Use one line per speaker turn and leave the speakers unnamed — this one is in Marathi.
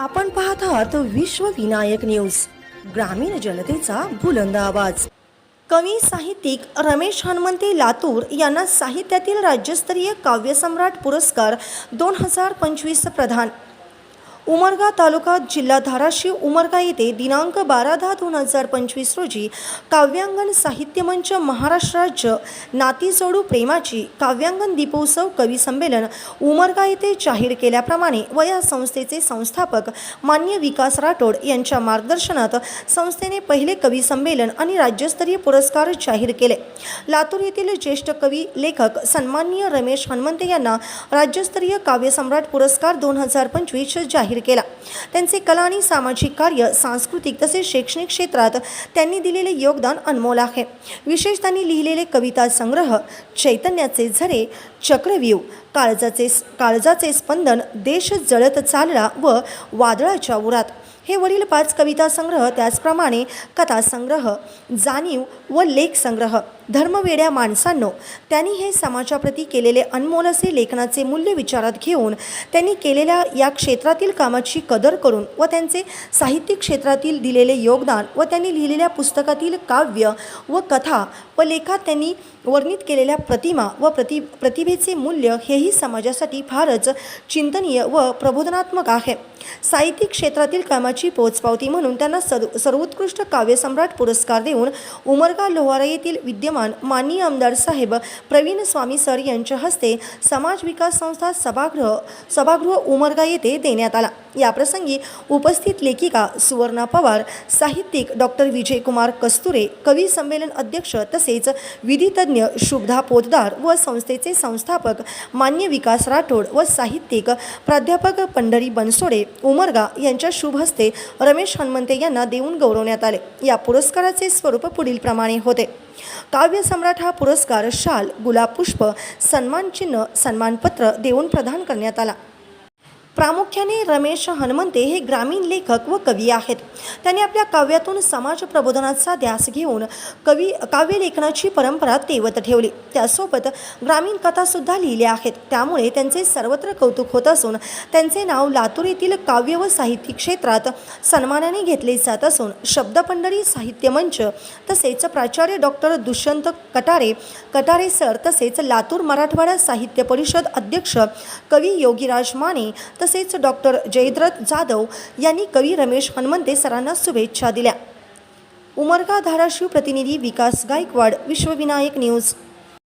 आपण पाहत आहात विश्व विनायक न्यूज ग्रामीण जनतेचा बुलंद आवाज. कवी साहित्यिक रमेश हनुमंते लातूर यांना साहित्यातील राज्यस्तरीय काव्यसम्राट पुरस्कार दोन हजार पंचवीस प्रधान उमरगा तालुका जिल्हा धाराशिव उमरगा येथे दिनांक बारा दहा दोन हजार पंचवीस रोजी काव्यांगण साहित्य मंच महाराष्ट्र राज्य नाती जोडू प्रेमाची काव्यांगण दीपोत्सव कवी संमेलन उमरगा येथे जाहीर केल्याप्रमाणे व या संस्थेचे संस्थापक मान्य विकास राठोड यांच्या मार्गदर्शनात संस्थेने पहिले कवी संमेलन आणि राज्यस्तरीय पुरस्कार जाहीर केले. लातूर येथील ज्येष्ठ कवी लेखक सन्माननीय रमेश हनुमंते यांना राज्यस्तरीय काव्यसम्राट पुरस्कार दोन हजार पंचवीस जाहीर केला. त्यांचे कला आणि सामाजिक कार्य सांस्कृतिक तसेच शैक्षणिक क्षेत्रात त्यांनी दिलेले योगदान अनमोल आहे. विशेष त्यांनी लिहिलेले कविता संग्रह चैतन्याचे झरे चक्रव्यूह काळजाचे काळजाचे स्पंदन देश जळत चालला व वादळाच्या उरात. हे वडील पाच कविता संग्रह त्याचप्रमाणे कथा संग्रह जाणीव व लेख संग्रह. धर्मवेड्या माणसांनो त्यांनी हे समाजाप्रती केलेले अनमोल असे लेखनाचे मूल्य विचारात घेऊन त्यांनी केलेल्या या क्षेत्रातील कामाची कदर करून व त्यांचे साहित्यिक क्षेत्रातील दिलेले योगदान व त्यांनी लिहिलेल्या पुस्तकातील काव्य व कथा व लेखात त्यांनी वर्णित केलेल्या प्रतिमा व प्रति प्रतिभेचे मूल्य हेही समाजासाठी फारच चिंतनीय व प्रबोधनात्मक आहे. साहित्यिक क्षेत्रातील कामाची पोचपावती म्हणून त्यांना सर्व सर्वोत्कृष्ट काव्यसम्राट पुरस्कार देऊन उमरगा लोहारा येथील विद्यमान माननीय आमदार साहेब प्रवीण स्वामी सर यांच्या हस्ते समाज विकास संस्था सभागृह सभागृह उमरगा येथे देण्यात आला. याप्रसंगी उपस्थित लेखिका सुवर्णा पवार साहित्यिक डॉक्टर विजयकुमार कस्तुरे कवी संमेलन अध्यक्ष तसेच विधितज्ञ शुभधा पोतदार व संस्थेचे संस्थापक मान्य विकास राठोड व साहित्यिक प्राध्यापक पंढरी बनसोडे उमरगा यांच्या शुभ हस्ते रमेश हनुमंते यांना देऊन गौरवण्यात आले. या पुरस्काराचे स्वरूप पुढीलप्रमाणे होते. काव्य सम्राट हा पुरस्कार शाल गुलाब पुष्प सन्मानचिन्ह सन्मानपत्र देऊन प्रदान करण्यात आला. प्रामुख्याने रमेश हनुमंते हे ग्रामीण लेखक व कवी आहेत. त्यांनी आपल्या काव्यातून समाज प्रबोधनाचा ध्यास घेऊन कवी काव्यलेखनाची परंपरा तेवत ठेवली. त्यासोबत ग्रामीण कथासुद्धा लिहिल्या आहेत. त्यामुळे त्यांचे सर्वत्र कौतुक होत असून त्यांचे नाव लातूर येथील काव्य व साहित्य क्षेत्रात सन्मानाने घेतले जात असून शब्दपंढरी साहित्य मंच तसेच प्राचार्य डॉक्टर दुष्यंत कटारे कटारे सर तसेच लातूर मराठवाडा साहित्य परिषद अध्यक्ष कवी योगीराज माने तसेच डॉक्टर जयद्रथ जाधव यांनी कवी रमेश हनुमंते सरांना शुभेच्छा दिल्या. उमरगा धाराशिव प्रतिनिधी विकास गायकवाड विश्वविनायक न्यूज.